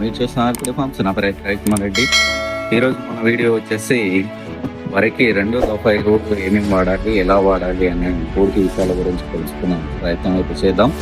మీరు చూస్తున్నారు ఇప్పుడు ఫార్మ్స్ నా పేరు రెడ్డి. ఈరోజు మన వీడియో వచ్చేసి వరికి రెండో దఫా ఎరువులు ఏమేమి వాడాలి ఎలా వాడాలి అనే పూర్తి విషయాల గురించి తెలుసుకునే ప్రయత్నం అయితే చేద్దాం.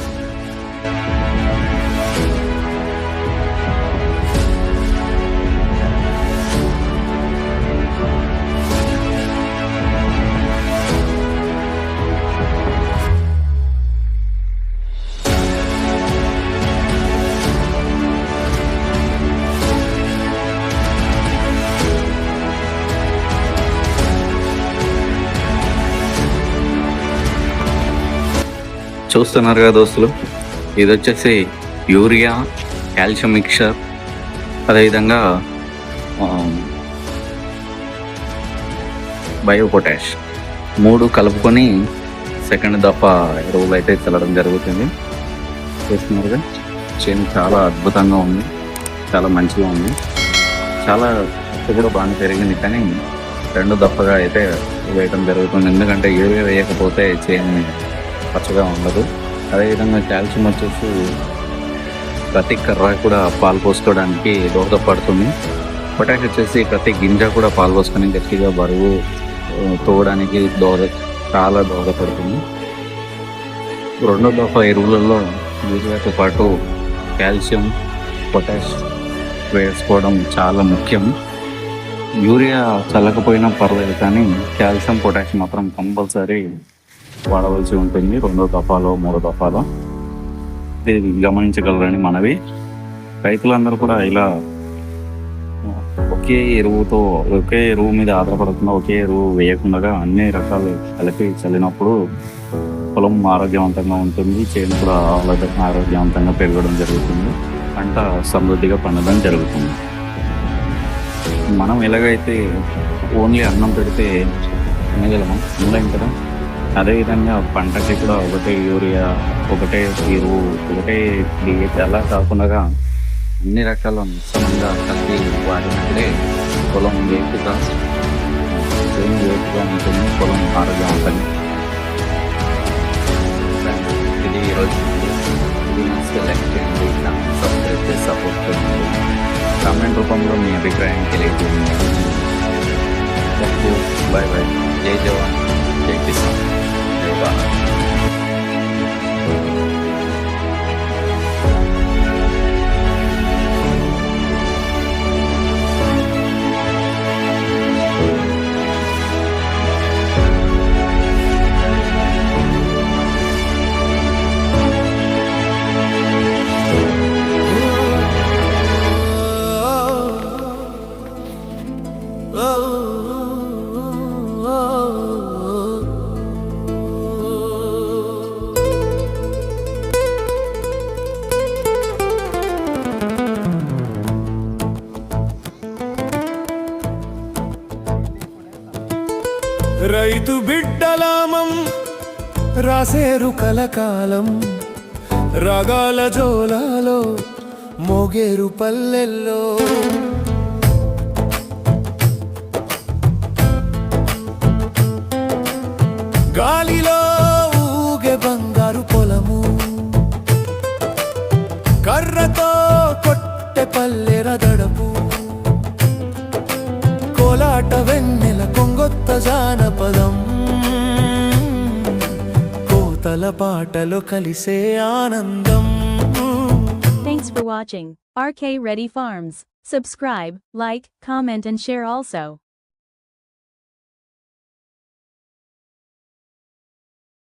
చూస్తున్నారు కదా దోస్తులు? ఇది వచ్చేసి యూరియా కాల్షియం మిక్చర్ అదేవిధంగా బయో పొటాష్ మూడు కలుపుకొని సెకండ్ దఫా ఎరువులు అయితే చల్లడం జరుగుతుంది. చూస్తున్నారుగా చేను చాలా అద్భుతంగా ఉంది. చాలా మంచిగా ఉంది. చాలా కూడా బాగా పెరిగింది కానీ రెండు దఫగా అయితే వేయడం జరుగుతుంది. ఎందుకంటే యూరియా వేయకపోతే చేను పచ్చగా ఉండదు. అదేవిధంగా కాల్షియం వచ్చేసి ప్రతి కర్ర కూడా పాలు పోసుకోవడానికి దోహదపడుతుంది. పొటాష్ వచ్చేసి ప్రతి గింజ కూడా పాలు పోసుకొని గట్టిగా బరువు తోవడానికి దోహద చాలా దోహదపడుతుంది. రెండో దఫా ఎరువులలో యూరియాతో పాటు కాల్షియం పొటాష్ వేసుకోవడం చాలా ముఖ్యం. యూరియా చల్లకపోయినా పర్లేదు కానీ కాల్షియం పొటాష్ మాత్రం కంపల్సరీ వాడవలసి ఉంటుంది. రెండో దఫాలో మూడో దఫాలో ఇది గమనించగలరని మనవి. రైతులందరూ కూడా ఇలా ఒకే ఎరువుతో ఒకే ఎరువు మీద ఆధారపడకుండా ఒకే ఎరువు వేయకుండా అన్ని రకాలు కలిపి చల్లినప్పుడు పొలం ఆరోగ్యవంతంగా ఉంటుంది. చేను కూడా ఆరోగ్యవంతంగా పెరగడం జరుగుతుంది. పంట సమృద్ధిగా పండడం జరుగుతుంది. మనం ఎలాగైతే ఓన్లీ అన్నం పెడితే తినగలమా తినలేం కదా? అదేవిధంగా పంటకి కూడా ఒకటే యూరియా ఒకటే ఎరువు ఒకటే డిఏపి అలా కాకుండా అన్ని రకాల మిశ్రమంగా కలిపి వాడినప్పుడే పొలం వేపుగా చేను వేపుగా ఉంటుంది పొలం ఆరోగ్యవంతంగా ఇది ఈరోజు సెలెక్ట్ చేయండి సబ్స్క్రైబ్ చేసి సపోర్ట్ చేయండి కామెంట్ రూపంలో మీ అభిప్రాయం తెలియజేయండి బాయ్ బాయ్ జై జవాన్ జై కిసాన్ của oh, oh. రైతు బిడ్డలామం రాసేరు కలకాలం. రాగాల జోలాలో మోగేరు పల్లెల్లో. గాలిలో ఊగే బంగారు పొలము. కర్రతో కొట్టె పల్లెర దడపు కోలాట వెన్న కొంగొత్త జానపదం కోతల పాటలో కలిసే ఆనందం Thanks for watching. RK Ready Farms. Subscribe, like, comment and share also.